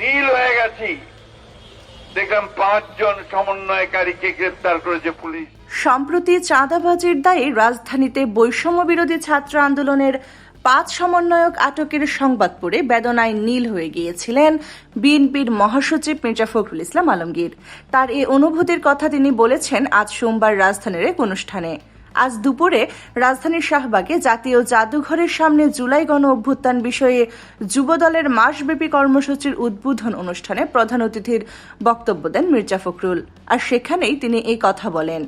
নীল হয়ে গেছি। দেখলাম পাঁচজন সমন্বয়কারীকে গ্রেপ্তার করেছে পুলিশ। সম্প্রতি চাঁদাবাজির দায়ে রাজধানীতে বৈষম্য বিরোধী ছাত্র আন্দোলনের পাঁচ সমন্বয়ক আটকের সংবাদ পড়ে বেদনায় নীল হয়ে গিয়েছিলেন বিএনপির মহাসচিব মির্জা ফখরুল ইসলাম আলমগীর। তার এই অনুভূতির কথা তিনি বলেছেন আজ সোমবার রাজধানীর এক অনুষ্ঠানে। আজ দুপুরে রাজধানীর শাহবাগে জাতীয় জাদুঘরের সামনে জুলাই গণ অভ্যুত্থান বিষয়ে যুবদলের মাসব্যাপী কর্মসূচির উদ্বোধন অনুষ্ঠানে প্রধান অতিথির বক্তব্য দেন মির্জা ফখরুল। আর সেখানেই তিনি এই কথা বলেন।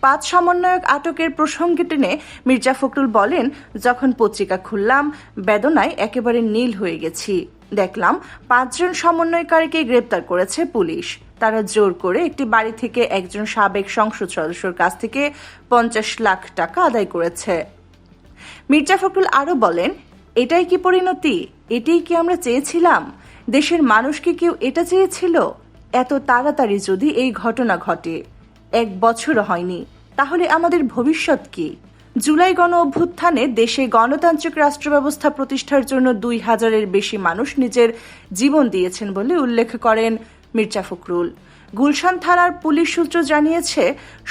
পাঁচ সমন্বয়ক আটকের প্রসঙ্গে টেনে মির্জা ফখরুল বলেন, যখন পত্রিকা খুললাম, বেদনায় একেবারে নীল হয়ে গেছি। দেখলাম পাঁচজন সমন্বয়কারীকে গ্রেপ্তার করেছে পুলিশ। তারা জোর করে একটি বাড়ি থেকে একজন সাবেক সংসদ সদস্যর কাছ থেকে পঞ্চাশ লাখ টাকা আদায় করেছে। মির্জা ফখরুল আরও বলেন, এটাই কি পরিণতি? এটাই কি আমরা চেয়েছিলাম? দেশের মানুষকে কেউ এটা চেয়েছিল? এত তাড়াতাড়ি যদি এই ঘটনা ঘটে, এক বছর হয়নি, তাহলে আমাদের ভবিষ্যৎ কি? জুলাই গণ অভ্যুত্থানে দেশে গণতান্ত্রিক রাষ্ট্র ব্যবস্থা প্রতিষ্ঠার জন্য দুই হাজারের বেশি মানুষ নিজের জীবন দিয়েছেন বলে উল্লেখ করেন মির্জা ফখরুল। গুলশান থানার পুলিশ সূত্র জানিয়েছে,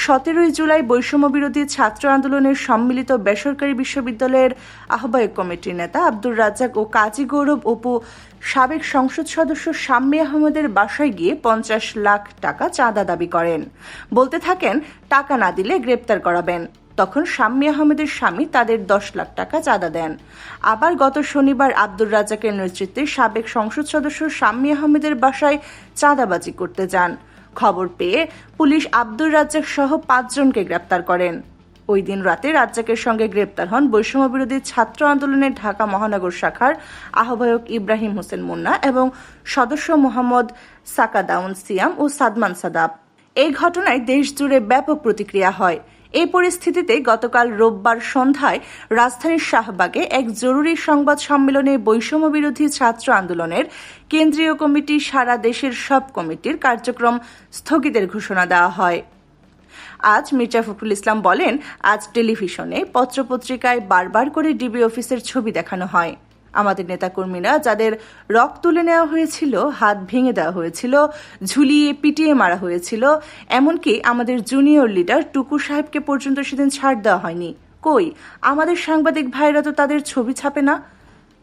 সতেরোই জুলাই বৈষম্য বিরোধী ছাত্র আন্দোলনের সম্মিলিত বেসরকারি বিশ্ববিদ্যালয়ের আহ্বায়ক কমিটির নেতা আব্দুর রাজ্জাক ও কাজী গৌরব অপু সাবেক সংসদ সদস্য শাম্মী আহমেদের বাসায় গিয়ে পঞ্চাশ লাখ টাকা চাঁদা দাবি করেন। বলতে থাকেন, টাকা না দিলে গ্রেপ্তার করাবেন। তখন শাম্মী আহমেদের স্বামী তাদের দশ লাখ টাকা চাঁদা দেন। আবার গত শনিবার আব্দুর রাজ্জাকের নেতৃত্বে সাবেক সংসদ সদস্য শাম্মী আহমেদের বাসায় চাঁদাবাজি করতে যান। খবর পেয়ে পুলিশ আব্দুর রাজ্জাক সহ পাঁচজনকে গ্রেপ্তার করেন। ওই দিন রাতে রাজ্জাকের সঙ্গে গ্রেপ্তার হন বৈষম্য বিরোধী ছাত্র আন্দোলনের ঢাকা মহানগর শাখার আহ্বায়ক ইব্রাহিম হোসেন মুন্না এবং সদস্য মোহাম্মদ সাকাদাউন সিয়াম ও সাদমান সাদাব। এই ঘটনায় দেশ জুড়ে ব্যাপক প্রতিক্রিয়া হয়। এই পরিস্থিতিতে গতকাল রোববার সন্ধ্যায় রাজধানীর শাহবাগে এক জরুরি সংবাদ সম্মেলনে বৈষম্য বিরোধী ছাত্র আন্দোলনের কেন্দ্রীয় কমিটি সারা দেশের সব কমিটির কার্যক্রম স্থগিতের ঘোষণা দেওয়া হয়। আজ মির্জা ফখরুল ইসলাম বলেন, আজ টেলিভিশনে পত্রপত্রিকায় বারবার করে ডিবি অফিসের ছবি দেখানো হয়। আমাদের নেতাকর্মীরা, যাদের রক তুলে নেওয়া হয়েছিল, হাত ভেঙে দেওয়া হয়েছিল, ঝুলিয়ে পিটিয়ে মারা হয়েছিল, এমনকি আমাদের জুনিয়র লিডার টুকু সাহেবকে পর্যন্ত সেদিন ছাড় দেওয়া হয়নি। কই, আমাদের সাংবাদিক ভাইরা তো তাদের ছবি ছাপে না?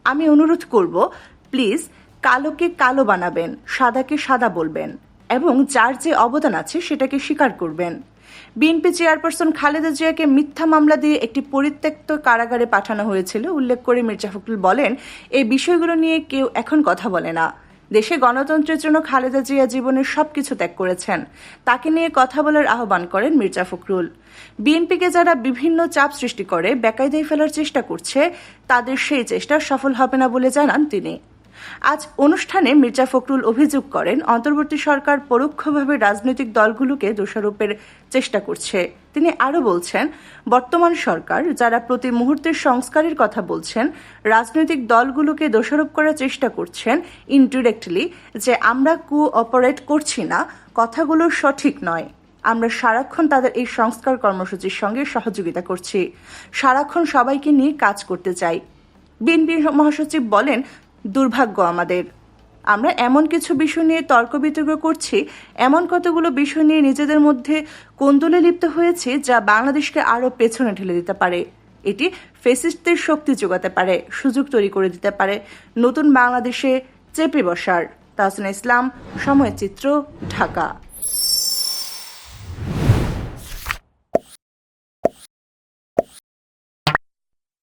আমি অনুরোধ করব প্লিজ কালোকে কালো বানাবেন, সাদাকে সাদা বলবেন, এবং যার যে অবদান আছে সেটাকে স্বীকার করবেন। বিএনপি চেয়ারপারসন খালেদা জিয়াকে মিথ্যা মামলা দিয়ে একটি পরিত্যক্ত কারাগারে পাঠানো হয়েছিল। উল্লেখ করে মির্জা ফখরুল বলেন, এই বিষয়গুলো নিয়ে কেউ এখন কথা বলে না। দেশে গণতন্ত্রের জন্য খালেদা জিয়া জীবনের সবকিছু ত্যাগ করেছেন। তাকে নিয়ে কথা বলার আহ্বান করেন মির্জা ফখরুল। বিএনপিকে যারা বিভিন্ন চাপ সৃষ্টি করে, বেকায়দায় ফেলার চেষ্টা করছে, তাদের সেই চেষ্টা সফল হবে না বলে জানান তিনি। আজ অনুষ্ঠানে মির্জা ফখরুল অভিযোগ করেন, অন্তর্বর্তী সরকার পরোক্ষভাবে রাজনৈতিক দলগুলোকে দোষারোপের চেষ্টা করছে। তিনি আরও বলছেন, বর্তমান সরকার যারা প্রতি মুহূর্তের সংস্কারের কথা বলছেন, রাজনৈতিক দলগুলোকে দোষারোপ করার চেষ্টা করছেন ইনডিরেক্টলি যে আমরা কু অপারেট করছি না, কথাগুলো সঠিক নয়। আমরা সারাক্ষণ তাদের এই সংস্কার কর্মসূচির সঙ্গে সহযোগিতা করছি। সারাক্ষণ সবাইকে নিয়ে কাজ করতে চাই। বিএনপি মহাসচিব বলেন দুর্ভাগ্য আমাদের। আমরা এমন কিছু বিষয় নিয়ে তর্ক বিতর্ক করছি, এমন কতগুলো বিষয় নিয়ে নিজেদের মধ্যে কোন্দলে লিপ্ত হয়েছে যা বাংলাদেশকে আরও পেছনে ঠেলে দিতে পারে। এটি ফেসিস্টদের শক্তি যোগাতে পারে, সুযোগ তৈরি করে দিতে পারে। নতুন বাংলাদেশে চেপে বসার। তাহসিনা ইসলাম, সময় চিত্র, ঢাকা।